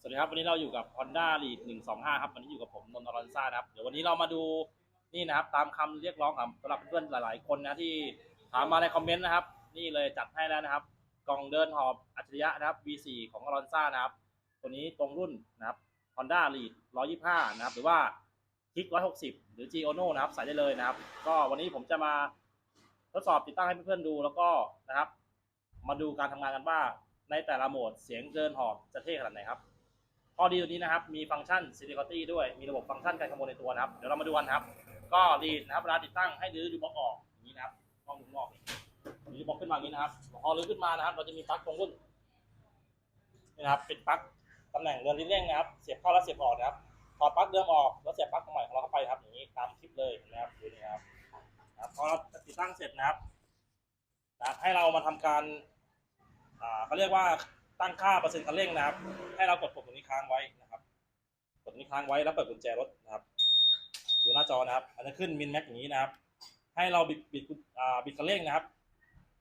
สวัสดีครับวันนี้เราอยู่กับ Honda Lead 125 ครับวันนี้อยู่กับผมนนท์อรอนซ่านะครับเดี๋ยววันนี้เรามาดูนี่นะครับ ตามคำเรียกร้องของสำหรับเพื่อนหลาย ๆ คนนะที่ถามมาในคอมเมนต์นะครับ นี่เลยจัดให้แล้วนะครับ กล่องเดินหอบอัจฉริยะนะครับ V4 ของอรอนซ่านะครับ ตัวนี้ตรงรุ่นนะครับ Honda Lead 125 นะครับ หรือว่าคิก160 หรือ g o n o นะครับใส่ได้เลยนะครับ ก็วันนี้ผมจะมาทดสอบติดตั้งให้เพื่อนๆดูแล้วก็นะครับ มาดูการทำงานกันว่าในแต่ละโหมดเสียงเดินหอบจะเท่ขนาดไหนครับ ข้อดีตัวนี้นะครับ มีฟังก์ชัน Security ด้วย มีระบบฟังก์ชันการขโมยในตัวนะครับ เดี๋ยวเรามาดูกันนะครับ ก็ดีนะครับเวลาติดตั้งให้รื้อดูบล็อกออกอย่างนี้นะครับต้องดูบล็อกรื้อบล็อกขึ้นมาอย่างนี้นะครับ พอรื้อขึ้นมานะครับ เราจะมีปลั๊กตรงรุ่นนี่นะครับ เป็นปลั๊กตำแหน่งเรือนลิ้นเร่งนะครับ เสียบเข้าแล้วเสียบออกนะครับ ถอดปลั๊กเดิมออกแล้วเสียบปลั๊กใหม่ของเราเข้าไปครับ อย่างนี้ตามคลิปเลยนะครับดูนี่นะครับนะครับพอเราติดตั้งเสร็จนะครับ ให้เรามาทำการอ่าเขาเรียกว่า ตั้งค่าเปอร์เซ็นต์คันเร่งนะครับ ให้เรากดปุ่มตรงนี้ค้างไว้นะครับ กดตรงนี้ค้างไว้แล้วเปิดกุญแจรถนะครับ ดูหน้าจอนะครับมันจะขึ้นมินแม็กอย่างนี้นะครับ ให้เราบิดบิดอ่าบิดคันเร่งนะครับ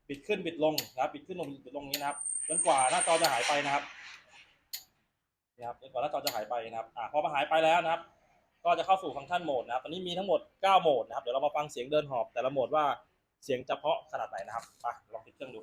บิดขึ้นบิดลงนะครับ บิดขึ้นลงบิดลงอย่างนี้นะครับจนกว่าหน้าจอจะหายไปนะครับนะครับจนกว่าหน้าจอจะหายไปนะครับอ่าพอมาหายไปแล้วนะครับ ก็จะเข้าสู่ฟังก์ชันโหมดนะครับ ตอนนี้มีทั้งหมด 9 โหมดนะครับ เดี๋ยวเรามาฟังเสียงเดินหอบแต่ละโหมดว่าเสียงจะเพาะขนาดไหนนะครับ ไปลองติดเครื่องดู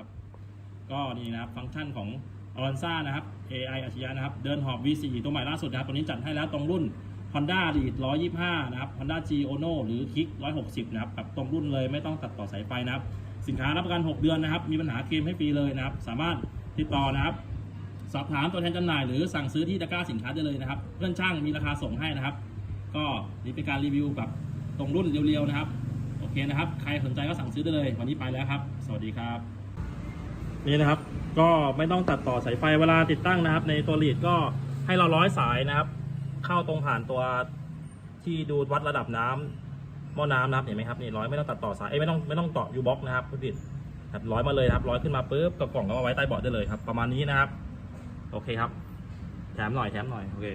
นะครับ ก็นี่นะครับฟังก์ชันของอ a ันซ่านะครับ AI อัจฉริยะนะครับ เดินหอบ V4 ตัวใหม่ล่าสุดนะครับ ตัวนี้จัดให้แล้วตรงรุ่น Honda Lead 125 นะครับ Honda G Ono หรือ Kick 160 นะครับแบบตรงรุ่นเลยไม่ต้องตัดต่อสายไฟนะครับ สินค้ารับประกัน 6 เดือนนะครับ มีปัญหาเคลมให้ฟรีเลยนะครับ สามารถติดต่อนะครับ สอบถามตัวแทนจำหน่ายหรือสั่งซื้อที่ตะกร้าสินค้าได้เลยนะครับ เพื่อนช่างมีราคาส่งให้นะครับ ก็นี่เป็นการรีวิวแบบตรงรุ่นเรียวๆนะครับ โอเคนะครับ ใครสนใจก็สั่งซื้อได้เลย วันนี้ไปแล้วครับ สวัสดีครับ นี่นะครับ ก็ไม่ต้องตัดต่อสายไฟเวลาติดตั้งนะครับ ในตัวลีดก็ให้เราร้อยสายนะครับ เข้าตรงผ่านตัวที่ดูวัดระดับน้ำหม้อน้ำนะครับเห็นไหมครับนี่ร้อยไม่ต้องตัดต่อสายเอ้ไม่ต้องไม่ต้องต่อยูบ็อกนะครับผู้ผิดครับร้อยมาเลยครับร้อยขึ้นมาปุ๊บกับกล่องก็เอาไว้ใต้เบาะได้เลยครับ ประมาณนี้นะครับ โอเคครับ แถมหน่อยแถมหน่อยโอเค